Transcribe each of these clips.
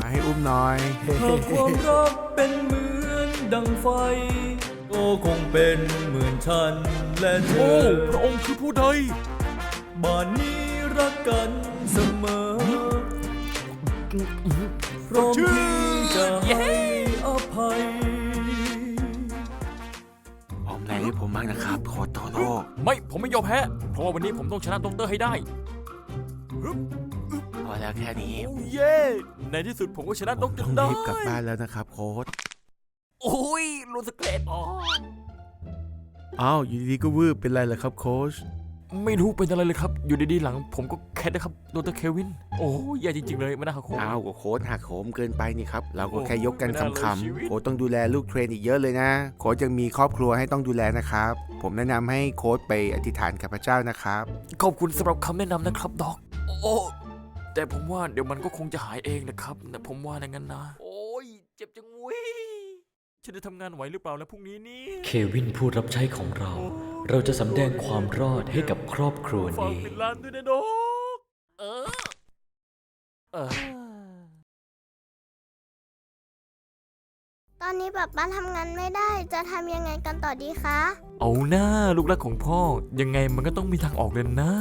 มาให้อุ้มหน่อยหากความรักเป็นเหมือนดังไฟ ก็คงเป็นเหมือนฉันและเธโอ้อ พระองค์คือผู้ใด บ้านนี้รักกันเสมอพร้อมที่จะให้อภัย ออมแรงให้ผมมากนะครับโคตโตโร่ไม่ผมไม่ยอมแพ้ เพราะว่าวันนี้ผมต้องชนะดอกเตอร์ให้ได้ พอแล้วแค่นี้ โอ้เย่ในที่สุดผมก็ชนะดอกเตอต้องร์ได้รีบกลับบ้านแล้วนะครับโค้ดโอ้ยรู้สึกเกรดอ๋ออ้าวอยู่ดีๆก็วืบเป็นไรเหรอครับโค้ชไม่รู้เป็นอะไรเลยครับ อยู่ดีๆหลัง ผมก็แคทนะครับดรเควิน โอ้ยแย่จริงๆเลยไม่น่าเขาโค้ชอ้าวก็โค้ดหักโหมเกินไปนี่ครับ เราก็แค่ยกกันโอ้โหไม่น่าเลยคำชีวิตๆโค้ดต้องดูแลลูกเทรนอีกเยอะเลยนะ โค้ดยังมีครอบครัวให้ต้องดูแลนะครับ ผมแนะนำให้โค้ดไปอธิษฐานกับพระเจ้านะครับ ขอบคุณสำหรับคำแนะนำนะครับด็อก โอ้แต่ผมว่าเดี๋ยวมันก็คงจะหายเองนะครับนะผมว่าอย่างนั้นนะ โอ้ย เจ็บจังเว้ยฉันจะทำงานไหวหรือเปล่านะพรุ่งนี้นี่เควินผู้รับใช้ของเรา เราจะสำแดงความรอดให้กับครอบครัวฝากนี้ปิดร้านด้วยนะด็อกเออเออตอนนี้ป๊าป๊าทำงานไม่ได้จะทำยังไงกันต่อดีคะ เอาหน้าลูกรักของพ่อ ยังไงมันก็ต้องมีทางออกเลยนะ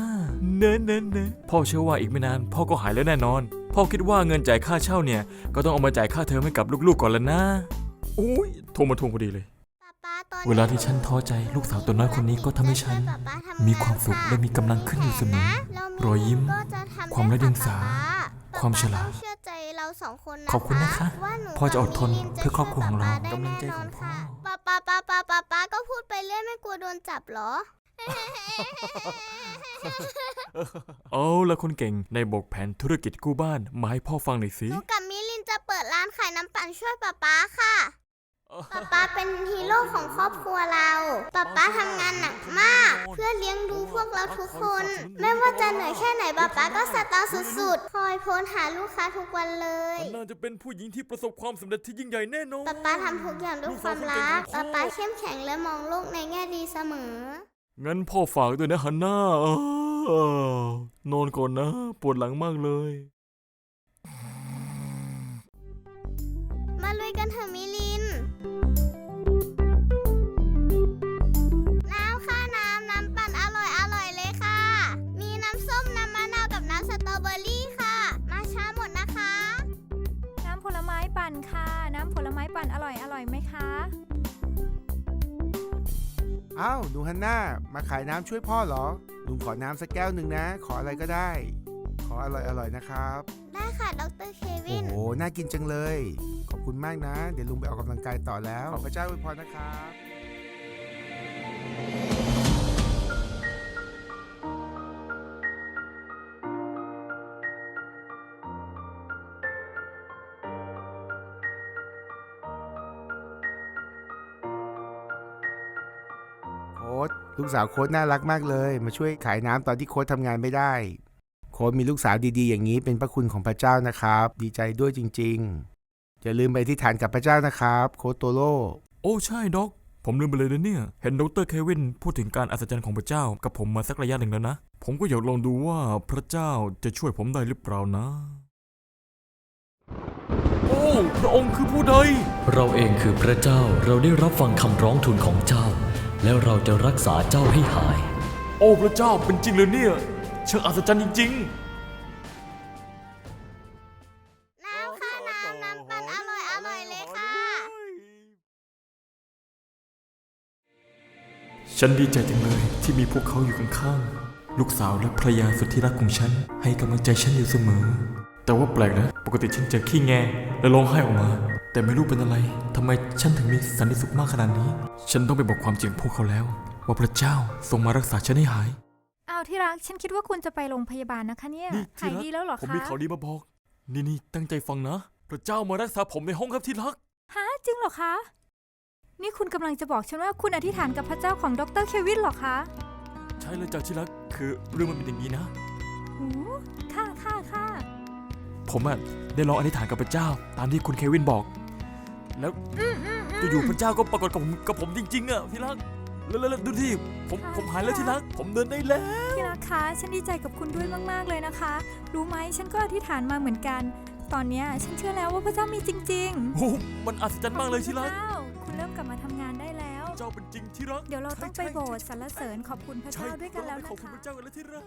เนะเนะเนะพ่อเชื่อว่าอีกไม่นาน พ่อก็หายแล้วแน่นอน พ่อคิดว่าเงินจ่ายค่าเช่าเนี่ย ก็ต้องเอามาจ่ายค่าเทอมให้กับลูกๆก่อนแล้วนะโอ้ยโทรมาทวงพอดีเลย ป๊าป๊าตอนเวลาที่ฉันท้อใจลูกสาวตัวน้อยคนนี้ก็ทำให้ฉัน ป๊าป๊าทำงนมีความสุขและมีกำลังขึ้นอยู่เสมอรอยยิ้มก็จะทำความไร้เดียงสาได้ะป๊ความฉลาดต้องเชื่อใจเราสองคนนะขอบคุณนะคะว่าหนูพ่อจะอดทนเพื่อครอบครัวของเราจะช่วยป๊าป๊าได้กำลังใจของพ่อ ป๊าป๊าป๊าป๊าป๊าป๊าก็พูดไปเรื่อยไม่กลัวโดนจับเหรอ เอาละคนเก่งในบอกแผนธุรกิจกู้บ้านมาให้พ่อฟังหน่อยสิ หนูกับมิลินจะเปิดร้านขายน้ำปั่นช่วยป๊าป๊าค่ะป๊าป๊าเป็นฮีโร่ของครอบครัวเราป๊าป๊าทำงานหนักมาก เพื่อเลี้ยงดูพวกเราทุกคน ไม่ว่าจะเหนื่อยแค่ไหนป๊าป๊าก็สตาร์สุดๆ คอยโพสต์หาลูกค้าทุกวันเลยน่าจะเป็นผู้หญิงที่ประสบความสำเร็จที่ยิ่งใหญ่แน่นอนป๊าป๊าทำทุกอย่างด้วยความรักป๊าป๊าเข้มแข็งและมองโลกในแง่ดีเสมอ งั้นพ่อฝากด้วยนะฮันน่าเออนอนก่อนนะ ปวดหลังมากเลย มาลุยกันเถอะมิลิน น้ำค่ะน้ำ น้ำปั่นอร่อยอร่อยเลยค่ะ มีน้ำส้ม น้ำมะนาวกับน้ำสตรอเบอรี่ค่ะ มาช้าหมดนะคะ น้ำผลไม้ปั่นค่ะ น้ำผลไม้ปั่นอร่อยอร่อย อ้าวหนูฮันน่ามาขายน้ำช่วยพ่อเหรอลุงขอน้ำสักแก้วหนึ่งนะ ขออะไรก็ได้ ขออร่อยๆนะครับ ได้ค่ะดรเควิโอ้นโหน่ากินจังเลย ขอบคุณมากนะ เดี๋ยวลุงไปออกกำลังกายต่อแล้ว ขอพระเจ้าอวยพรนะครับ ลูกสาวโค้ดน่ารักมากเลย มาช่วยขายน้ำตอนที่โค้ดทำงานไม่ได้ โค้ดมีลูกสาวดีๆ อย่างนี้เป็นพระคุณของพระเจ้านะครับ ดีใจด้วยจริงๆ อย่าลืมไปที่ฐานกับพระเจ้านะครับ โค้ดโตโร่โอ้ใช่ด็อก ผมลืมไปเลยนะเนี่ย เห็นดรเควินพูดถึงการอัศจรรย์ของพระเจ้ากับผมมาสักระยะหนึ่งแล้วนะ ผมก็อยากลองดูว่าพระเจ้าจะช่วยผมได้หรือเปล่านะ โอ้พระองค์คือผู้ใด เราเองคือพระเจ้าเราได้รับฟังคำร้องทูลของเจ้า แล้วเราจะรักษาเจ้าให้หาย โอ้พระเจ้าเป็นจริงเลยเนี่ยช่างอัศจรรย์จริงน้ำค่ะน้ำน้ำปั่นอร่อยอร่อยเลยค่ะๆฉันดีใจจังเลยที่มีพวกเขาอยู่ข้างๆ ลูกสาวและภรรยาสุดที่รักของฉัน ให้กำลังใจฉันอยู่เสมอ แต่ว่าแปลกนะ ปกติฉันจะขี้แงและร้องไห้ออกมา แต่ไม่รู้เป็นอะไรทำไมฉันถึงมีสันติสุขมากขนาดนี้ ฉันต้องไปบอกความจริงพวกเขาแล้ว ว่าพระเจ้าทรงมารักษาฉันให้หาย อ้าวที่รัก ฉันคิดว่าคุณจะไปโรงพยาบาลนะคะเนี่ย นี่ที่หายรัก ดีแล้วเหรอผมคะ มีข่าวดีมาบอก นี่นี่ตั้งใจฟังนะ พระเจ้ามารักษาผมในห้องครับที่รัก ฮะจริงเหรอคะ นี่คุณกำลังจะบอกฉันว่าคุณอธิษฐานกับพระเจ้าของดรเควินเหรอคะใช่เลยจ้ะที่รัก คือเรื่องมันเป็นอย่างนี้นะ หูค่ะค่ะค่ะผมอะได้ลองอธิษฐานกับพระเจ้า ตามที่คุณเควินบอก แล้วอยู่ๆพระเจ้าก็ปรากฏกับผมกับผมจริงๆอะที่รักแล้วแล้วแล้วดูดิผมผมหายแล้วที่รัก ผมเดินได้แล้ว ที่รักคะฉันดีใจกับคุณด้วยมากๆเลยนะคะ รู้ไหมฉันก็อธิษฐานมาเหมือนกัน ตอนเนี้ยฉันเชื่อแล้วว่าพระเจ้ามีจริงโอ้โหมันอัศจรรๆย์มากเลยที่รักขอบคุณพะเจ้าคุณเริ่มกลับมาทำงานได้แล้ว เจ้าเป็นจริงที่รักเดี๋ยวเราต้องไปใช่โบสถ์สรรเสริญขอบคุณพระใช่เจ้าด้วยกันแล้วเรานะขอบคุณคะ พระเจ้ากันแล้วที่รัก